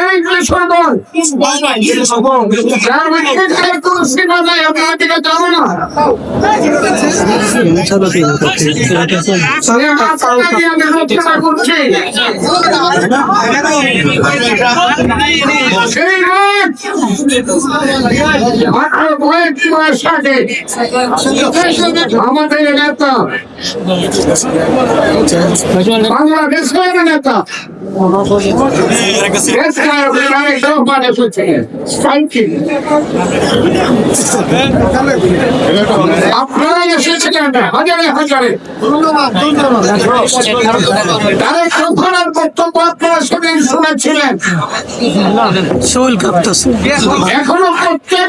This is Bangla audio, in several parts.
এই কিশোরগঞ্জ যার বিখ্যাত তুলসী বাজায় আপনার দিকে যাব না আমি আপনাকে দিয়ে আমি রচনা করছি সেই রাত মাত্র কয়েক মাস আগে আমাদের নেতা আপনারা হাজারে হাজারে। তারেক রহমানের বক্তব্য আপনারা সেদিন শুনেছিলেন। শরীর কাঁপতেছে এখনও প্রত্যেক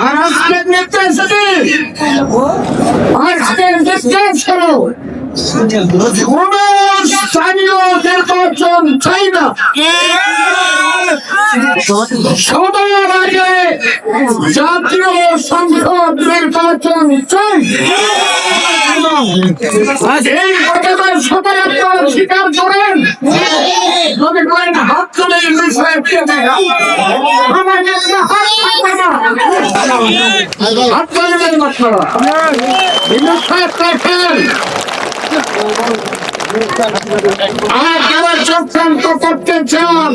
আর নির্দেশ দিন আজকের নির্দেশ হলো কোন স্থানীয় নির্বাচন চাই না সবার আগে জাতীয় সংসদ নির্বাচন চাই এই ঘটনার সবাই স্বীকার করেন। যদি করেন হাত তুলে এই বিষয়ে কে আমাকে হাত পাবে না। হাত তুলবেন আপনারা দেখেন আর যারা চক্রান্ত করতে চান।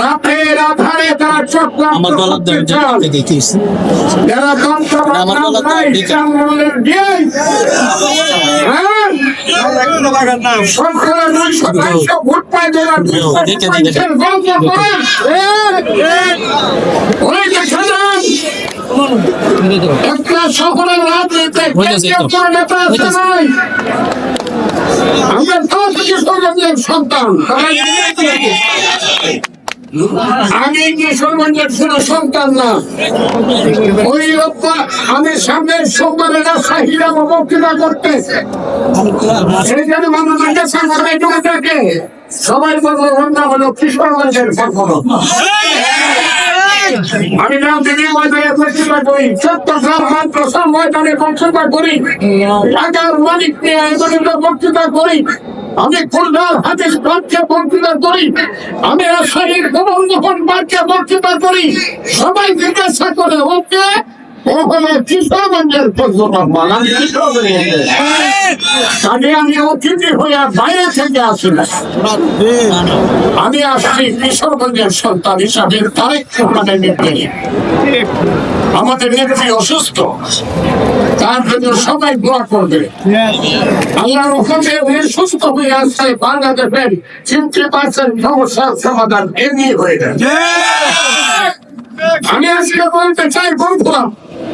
রাতের আধারে তারা চক্রান্ত করতে চান। যারা তন্ত্র আমার গলা তো দেখে। চাঙ্গলের দিয়ে হ্যাঁ? সরকারের দুই শতাংশ ভোট পায় যারা। গল্প করেন ওই দেখেন আছে হয়ে আমরা দশ সন্তান আমি না ওই আমি সামনের সোমবারে রাজশাহীরা বক্তৃতা করতে সেই জন্য মানুষ সবাই বলব অন্য হলো কিশোরগঞ্জের কখনো আমি ময়দানে করি ময়দানে করি মালিক নিয়ে বক্তৃতা করি। আমি খুলনার হাতে বাচ্চা বক্তৃতা করি। আমি রাজশাহীর গোবন্দপন বাচ্চা বক্তৃতা করি। সবাই জিজ্ঞাসা করে, ওকে ও হলো কিশোরগঞ্জের পর্যটক বাঙালি কিশোরগঞ্জের কাজে আমি অতিথি হইয়া বাইরে থেকে আসি না আমি আসছি কিশোরগঞ্জের সন্তান হিসাবে, তারেক রহমানের নির্দেশে আমাদের নেত্রী অসুস্থ। তার জন্য সবাই দোয়া করবে। আল্লাহ ওখানে উনি সুস্থ হয়ে আসছে, বাংলাদেশের চিনতে পারছেন সমস্যার সমাধান এমনি হয়ে যায় আমি আজকে বলতে চাই, বন্ধুরা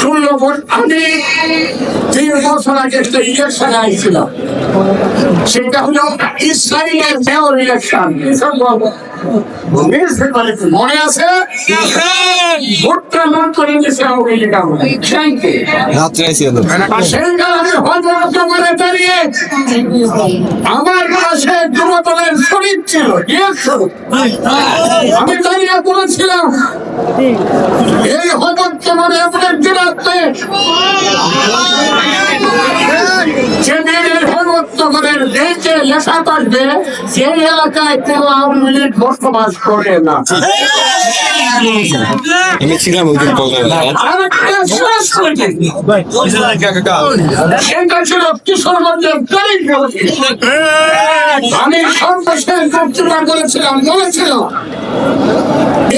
ষোলো ভোট আমি তিন বছর আগে একটা ইলেকশন আইছিলাম সেটা হলো ইসরায়েলের মেয়র ইলেকশন মনে আছে? ভোটটা করে দিয়েছে দাঁড়িয়ে আমার পাশে যুবদলের শরীর ছিল। আমি দাঁড়িয়ে বলেছিলাম এই আপনার জেলাতে যে মেয়েদের হজরত করে লেখা থাকবে সেই এলাকায় কেউ আওয়ামী লীগ বসবাস করে না। আমি ছিলাম ওই দিন সর্বশেষ বক্তৃতা করেছিলাম বলেছিলাম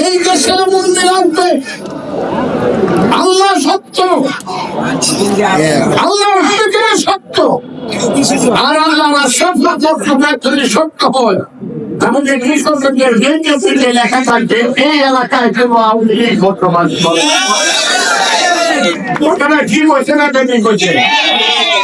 এই দেশের মন্দির আনতে আল্লাহ সত্য। আল্লাহ সত্য। আর আল্লাহ যদি সত্য হয়, আমাদের কৃষকদের লেখা থাকবে, এই এলাকায় বর্তমান। কথাটা ঠিক